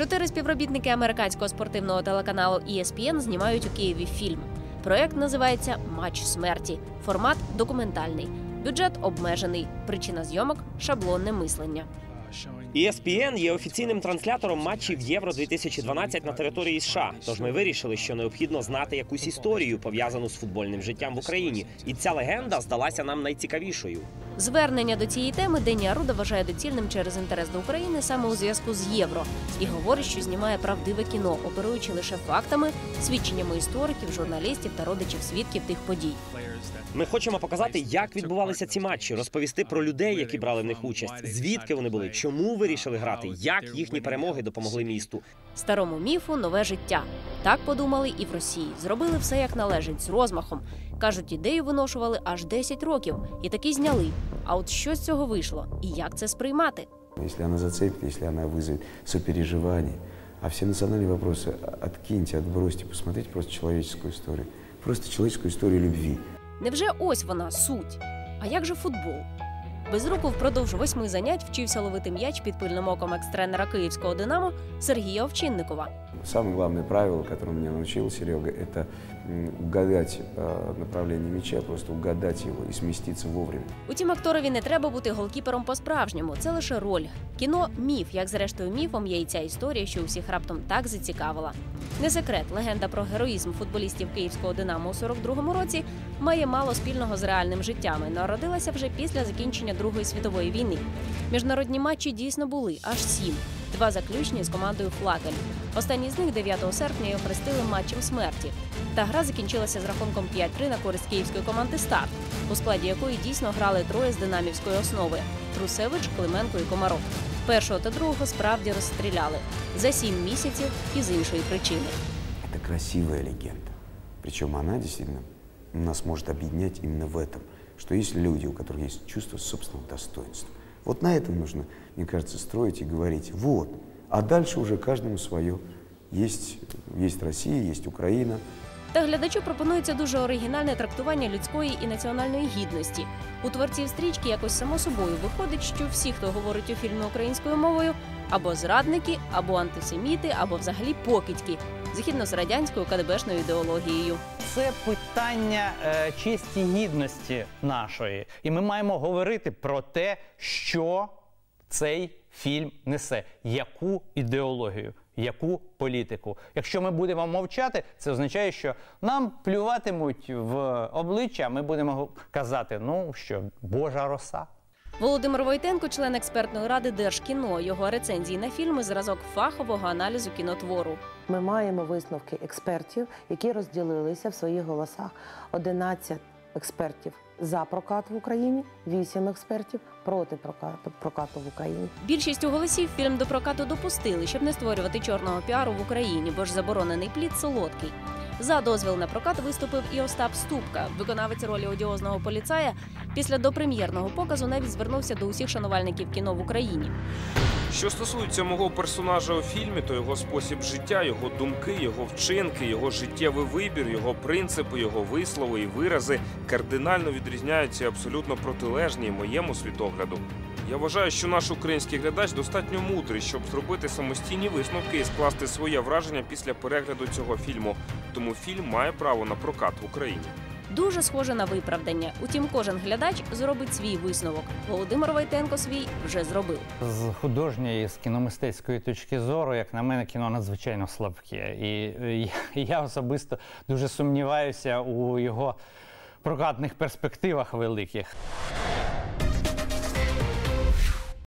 Чотири співробітники американського спортивного телеканалу ESPN знімають у Києві фільм. Проект називається Матч смерті. Формат документальний. Бюджет обмежений. Причина зйомок шаблонне мислення. ESPN є офіційним транслятором матчів Євро 2012 на території США. Тож ми вирішили, що необхідно знати якусь історію пов'язану з футбольним життям в Україні. І ця легенда здалася нам найцікавішою. Звернення до цієї теми Дені Аруда вважає доцільним через інтерес до України саме у зв'язку з євро і говорить, що знімає правдиве кіно, оперуючи лише фактами, свідченнями істориків, журналістів та родичів свідків тих подій. Ми хочемо показати, як відбувалися ці матчі, розповісти про людей, які брали в них участь, звідки вони були, чому вирішили грати, як їхні перемоги допомогли місту. Старому міфу нове життя. Так подумали і в Росії. Зробили все як належить з розмахом. кажуть, ідею виношували аж 10 років, і таки зняли. А от що з цього вийшло, і як це сприймати? Если она зацепит, если она вызовет сопереживание. А все национальные вопросы откиньте, отбросьте, посмотрите просто человеческую историю. Просто человеческую историю любви. Невже ось вона суть? А як же футбол? Без руку впродовж восьми занять вчився ловити м'яч під пильним оком екс-тренера київського Динамо Сергія Овчинникова. Самое главное правило, которому меня научил Серега, это м, угадать э, направление мяча, просто угадать его и сместиться вовремя. Утім, акторові не треба бути голкіпером по-справжньому. Це лише роль. Кіно міф, як зрештою міфом є і ця історія, що усіх раптом так зацікавила. Не секрет, легенда про героїзм футболістів київського Динамо у 42-му році має мало спільного з реальним життям і народилася вже після закінчення Другої світової війни. Міжнародні матчі дійсно були аж сім. Два заключні з командою Флагель. Останній з них 9 серпня його хрестили матчем смерті. Та гра закінчилася з рахунком 5-3 на користь київської команди Старт, у складі якої дійсно грали троє з динамівської основи: Трусевич, Клименко і Комаров. Першого та другого справді розстріляли за сім місяців і з іншої причини. Это красивая легенда. Причем она действительно нас может объединять именно в этом, что есть люди, у которых есть чувство собственного достоинства. Вот на этом нужно, мне кажется, строить и говорить. Вот. А дальше уже каждому свое. Есть, есть Россия, есть Украина. Та глядачу пропонується дуже оригінальне трактування людської і національної гідності. У творців стрічки якось само собою виходить, що всі, хто говорить у фільмі українською мовою, або зрадники, або антисеміти, або взагалі покидьки, згідно з радянською КДБшною ідеологією. Це питання е, честі гідності нашої. І ми маємо говорити про те, що цей фільм несе, яку ідеологію, яку політику. Якщо ми будемо мовчати, це означає, що нам плюватимуть в обличчя, ми будемо казати, ну що, Божа роса. Володимир Войтенко, член експертної ради Держкіно. Його рецензії на фільми зразок фахового аналізу кінотвору. Ми маємо висновки експертів, які розділилися в своїх голосах. 11 експертів за прокат в Україні, 8 експертів проти прокату, прокату в Україні. Більшістю голосів фільм до прокату допустили, щоб не створювати чорного піару в Україні, бо ж заборонений плід солодкий. За дозвіл на прокат виступив і Остап Ступка, виконавець ролі одіозного поліцая. Після допрем'єрного показу навіть звернувся до усіх шанувальників кіно в Україні. Що стосується мого персонажа у фільмі, то його спосіб життя, його думки, його вчинки, його життєвий вибір, його принципи, його вислови і вирази кардинально відрізняються і абсолютно протилежні моєму світогляду. Я вважаю, що наш український глядач достатньо мудрий, щоб зробити самостійні висновки і скласти своє враження після перегляду цього фільму. Тому фільм має право на прокат в Україні. Дуже схоже на виправдання. Утім, кожен глядач зробить свій висновок. Володимир Войтенко свій вже зробив. З художньої, з кіномистецької точки зору, як на мене, кіно надзвичайно слабке. І е, я, я особисто дуже сумніваюся у його прокатних перспективах великих.